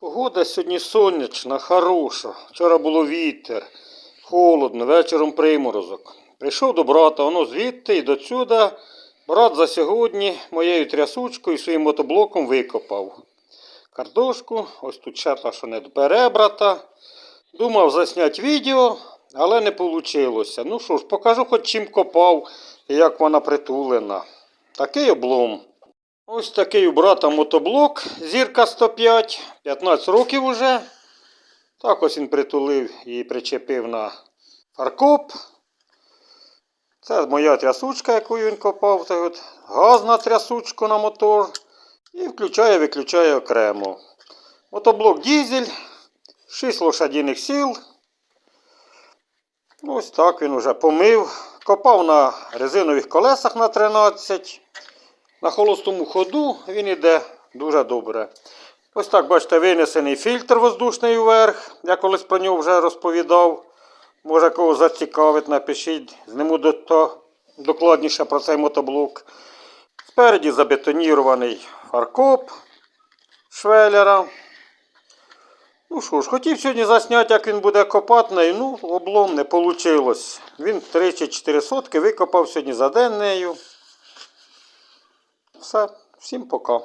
Погода сьогодні сонячна, хороша. Вчора було вітер, холодно, вечором приморозок. Прийшов до брата, воно звідти і до сюди. Брат за сьогодні моєю трясучкою своїм мотоблоком викопав. Картошку, ось тут черта, що не бере брата. Думав засняти відео, але не вийшло. Ну що ж, покажу хоч чим копав і як вона притулена. Такий облом. Ось такий у брата мотоблок Зірка 105, 15 років уже. Так ось він притулив і причепив на фаркоп. Це моя трясучка, яку він копав. Так от, газ на трясучку на мотор. І включає, виключає окремо. Мотоблок дізель, 6 лошадиних сил. Ось так він уже помив. Копав на резинових колесах на 13. На холостому ходу він іде дуже добре. Ось так, бачите, винесений фільтр воздушний вверх. Я колись про нього вже розповідав. Може кого зацікавить, напишіть. Зніму докладніше про цей мотоблок. Спереді забетонірований фаркоп швеллера. Ну що ж, хотів сьогодні засняти, як він буде копати, ну, облом не вийшло. Він 3 чи 4 сотки викопав сьогодні за день нею. Все, всім пока.